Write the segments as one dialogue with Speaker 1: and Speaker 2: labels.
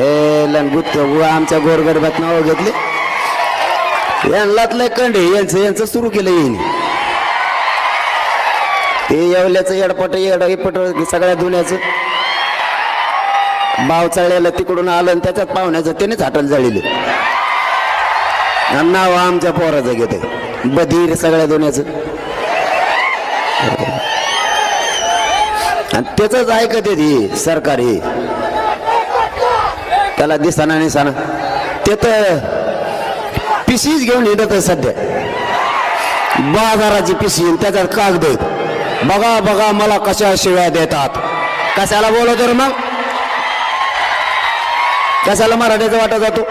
Speaker 1: हे लंगूत आमच्या गोरगरबात नाव घेतले. यांना कंडे यांचं यांचं सुरू केलं येईन ते येवल्याचं येडपट येड पट सगळ्या दुन्याचं. बाव चाळल्याला तिकडून आलं आणि त्याच्यात पाहुण्याचं त्यानेच हाटल जाळीले. नाव आमच्या पोराचं घेते बधीर सगळ्या दुन्याचं. आणि त्याच ऐकत ती सरकार. हे त्याला दिसाना निसाना. ते तर पिशीच घेऊन येतात सध्या. बाजाराची पिशी त्याच्यात कागद बघा बघा मला कशा शिव्या देतात. कशाला बोलवतो रे मग? कशाला मराठीचा वाटा जातो?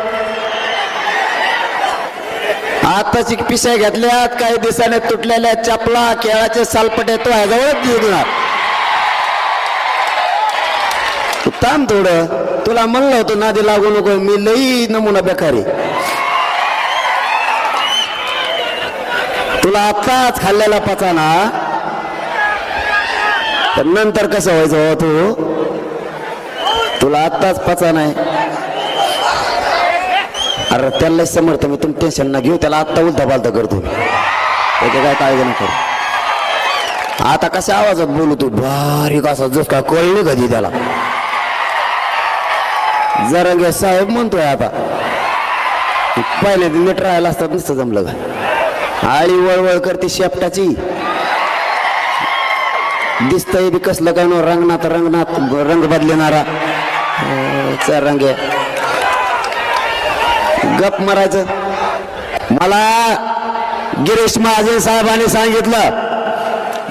Speaker 1: आताची पिशा घेतल्यात काही दिवसाने तुटलेल्या चपला केळाचे सालपटे तो ह्याजवळच देणार थांब थोडं. तुला म्हणलं होतं नादी लागू नको मी लई नमुना बेकारी तुला आत्ताच खाल्लेला पचाना. तर नंतर कसं व्हायचं हो तू? तुला आत्ताच पचा नाही अरे त्याला समर्थ मी तुम्ही टेन्शन ना घेऊ त्याला आत्ता उलटा पालता करतो त्याचे काय काळजी नको. आता कशा आवाजात बोलू तू? बारीक असा जस का कळली कधी त्याला? जरंगे साहेब म्हणतोय आता. पहिले नीट राहायला असतात नुसतं जमलं का? आळी वळवळ करते शेपटाची. दिसतंय बी कसलं काय नो रंगनाथ रंगनाथ रंग बदलणारा हो, चा रंग गप मारायचं. मला गिरीश महाजन साहेबांनी सांगितलं.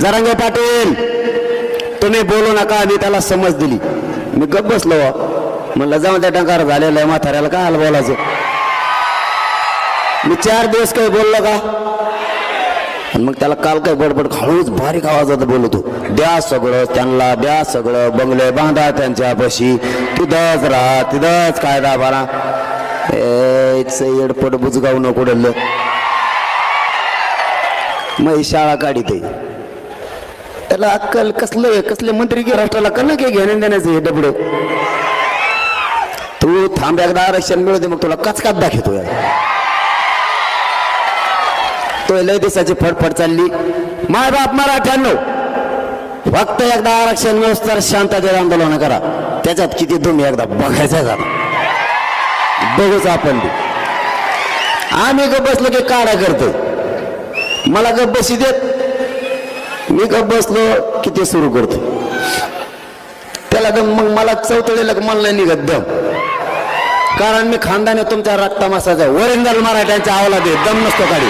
Speaker 1: जरांगे पाटील तुम्ही बोलू नका मी त्याला समज दिली. मी गप बसलो. म्हणलं जाऊन त्या टंकार झालेला आहे म्हाताऱ्याला काय बोलायचं? मी चार दिवस काही बोललो का? मग त्याला काल काय बडबड हळूच बारीक आवाजात बोलतो. द्या सगळं त्यांना द्या सगळं बंगले बांधा त्यांच्या पशी तिथंच राहा तिथंच काय दाबारा एडपट बुजगाव नको डल्लं मग शाळा काढीत त्याला अक्कल कसलं कसले मंत्री की राष्ट्राला कल की घेण्या देण्याचं हे डबड? तू थांब एकदा आरक्षण मिळू दे मग तुला कचकात दाखवतो तो लय दिवसाची फडफड चालली. माय बाप मराठ्यांनो फक्त एकदा आरक्षण मिळूस तर शांततेत आंदोलन करा. त्याच्यात किती तुम्ही एकदा बघायचं का? बघूच आपण आम्ही गप बसलो की काढा करतो मला गप बशी देत. मी गप बसलो की ते सुरू करतो. त्याला दम मग मला चौथळीला मला निघत दम. कारण मी खानदान तुमच्या रक्तामासाचा वरिंदल मराठ्यांच्या आवला दे दम नसतो काढी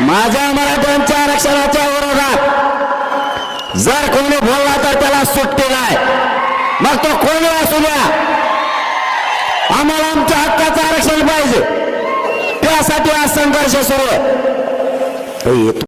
Speaker 1: माझ्या मराठ्यांच्या आरक्षणाच्या विरोधात जर कोणी बोलला तर त्याला सुट्टी नाही. मग तो कोणी असू द्या? आम्हाला आमच्या हक्काचं आरक्षण पाहिजे. त्यासाठी आज संघर्ष सुरू आहे.